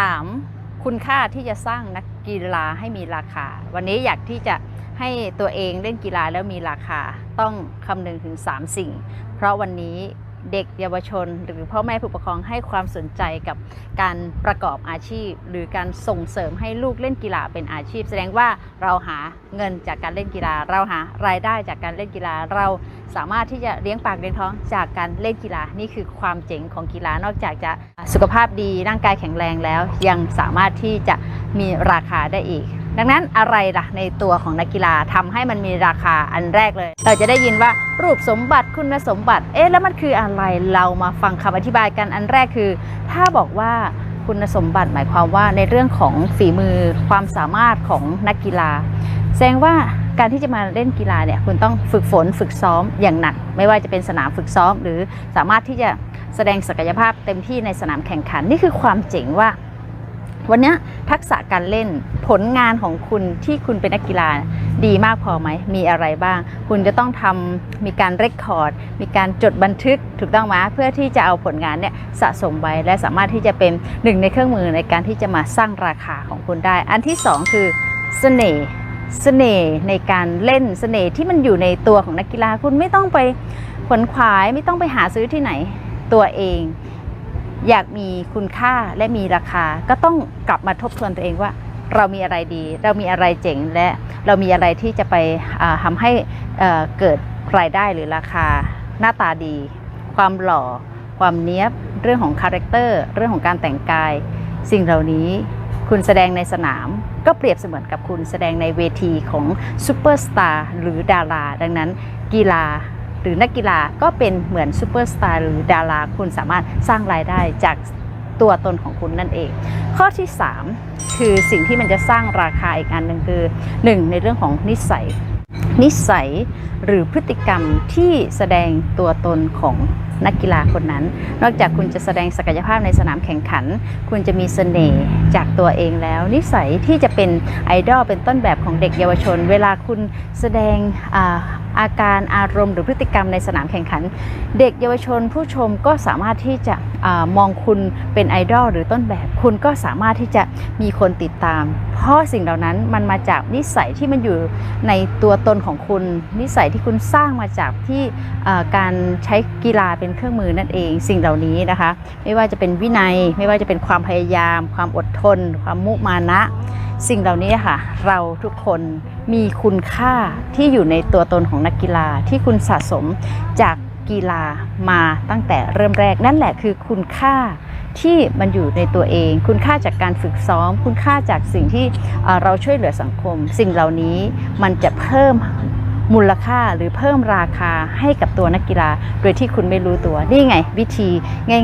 3. คุณค่าที่จะสร้างนักกีฬาให้มีราคา วันนี้อยากที่จะให้ตัวเองเล่นกีฬาแล้วมีราคา ต้องคำนึงถึง 3 สิ่ง เพราะวันนี้ เด็กเยาวชน หรือพ่อแม่ผู้ปกครองให้ความสนใจกับการประกอบอาชีพ หรือการส่งเสริมให้ลูกเล่นกีฬาเป็นอาชีพ แสดงว่าเราหาเงินจากการเล่นกีฬา เราหารายได้จากการเล่นกีฬา เราสามารถที่จะเลี้ยงปากเลี้ยงท้องจากการเล่นกีฬานี่คือความเจ๋งของกีฬานอกจากจะสุขภาพดีร่างกายแข็งแรงแล้ว ยังสามารถที่จะมีราคาได้อีก ดังนั้นอะไรล่ะในตัวของนักกีฬาทำให้มันมีราคาอันแรกเลย เราจะได้ยินว่ารูปสมบัติคุณสมบัติ เอ๊ะแล้วมันคืออะไรเรามาฟังคำอธิบายกันอันแรกคือ ถ้าบอกว่าคุณสมบัติหมายความว่าในเรื่องของฝีมือความสามารถของนักกีฬา แสดงว่าการที่จะมาเล่นกีฬาเนี่ยคุณต้องฝึกฝนฝึกซ้อมอย่างหนัก ไม่ว่าจะเป็นสนามฝึกซ้อม หรือสามารถที่จะแสดงศักยภาพเต็มที่ในสนามแข่งขันนี่คือความเจ๋งว่า วันนี้ทักษะการเล่นผลงานของคุณที่คุณเป็นนักกีฬาดีมากพอไหม มีอะไรบ้าง คุณจะต้องทำมีการเรคคอร์ด มีการจดบันทึกถูกต้องไหมเพื่อที่จะเอาผลงานเนี่ยสะสมไว้และสามารถที่จะเป็นหนึ่งในเครื่องมือในการที่จะมาสร้างราคาของคุณได้ อันที่สองคือเสน่ห์เสน่ห์ในการเล่นเสน่ห์ที่มันอยู่ในตัวของนักกีฬาคุณไม่ต้องไปขวนขวายไม่ต้องไปหาซื้อที่ไหนตัวเอง อยากมีคุณค่าและมีราคา ก็ต้องกลับมาทบทวนตัวเองว่า เรามีอะไรดี เรามีอะไรเจ๋งและเรามีอะไรที่จะไปอ่าทำให้เกิดรายได้หรือราคา หน้าตาดี ความหล่อ ความเนี้ยบเรื่องของคาแรคเตอร์เรื่องของการแต่งกาย สิ่งเหล่านี้คุณแสดงในสนามก็เปรียบเสมือนกับคุณแสดงในเวทีของซูเปอร์สตาร์หรือดารา ดังนั้นกีฬา หรือนักกีฬาก็เป็นเหมือนซูเปอร์สตาร์หรือดาราคุณสามารถสร้างรายได้จากตัวตนของคุณนั่นเอง ข้อที่ 3 คือสิ่งที่มันจะสร้างราคาอีกอันหนึ่งคือ 1 ในเรื่องของนิสัย นิสัยหรือพฤติกรรมที่แสดงตัวตนของนักกีฬาคนนั้น นอกจากคุณจะแสดงศักยภาพในสนามแข่งขัน คุณจะมีเสน่ห์จากตัวเองแล้ว นิสัยที่จะเป็นไอดอลเป็นต้นแบบของเด็กเยาวชน เวลาคุณแสดงอาอาการอารมณ์ หรือพฤติกรรมในสนามแข่งขัน เด็กเยาวชนผู้ชมก็สามารถที่จะอมองคุณเป็นไอดอลหรือต้นแบบ คุณก็สามารถที่จะมีคนติดตาม ราะสิ่งเหล่านั้นมันมาจากนิสัยที่มันอยู่ในตัวตนของคุณ นิสัยที่คุณสร้างมาจากที่การใช้กีฬาเป็นเครื่องมือนั่นเอง สิ่งเหล่านี้นะคะ ไม่ว่าจะเป็นวินัย ไม่ว่าจะเป็นความพยายาม ความอดทน ความมุมานะ สิ่งเหล่านี้ค่ะ เราทุกคนมีคุณค่าที่อยู่ในตัวตนของนักกีฬาที่คุณสะสมจากกีฬามาตั้งแต่เริ่มแรกนั่นแหละคือคุณค่า ที่มันอยู่ในตัวเอง คุณค่าจากการฝึกซ้อม คุณค่าจากสิ่งที่เราช่วยเหลือสังคม สิ่งเหล่านี้มันจะเพิ่มมูลค่าหรือเพิ่มราคาให้กับตัวนักกีฬา โดยที่คุณไม่รู้ตัว นี่ไง วิธี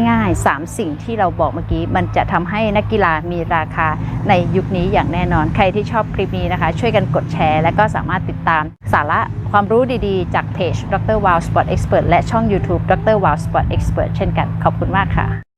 ง่าย ๆ 3 สิ่งที่เราบอกเมื่อกี้ มันจะทำให้นักกีฬามีราคาในยุคนี้อย่างแน่นอน ใครที่ชอบคลิปนี้นะคะ ช่วยกันกดแชร์ และก็สามารถติดตามสาระความรู้ดีๆ จากเพจดร Wow Sport Expert และช่อง YouTube ดร Wow Sport Expert เช่นกัน ขอบคุณมากค่ะ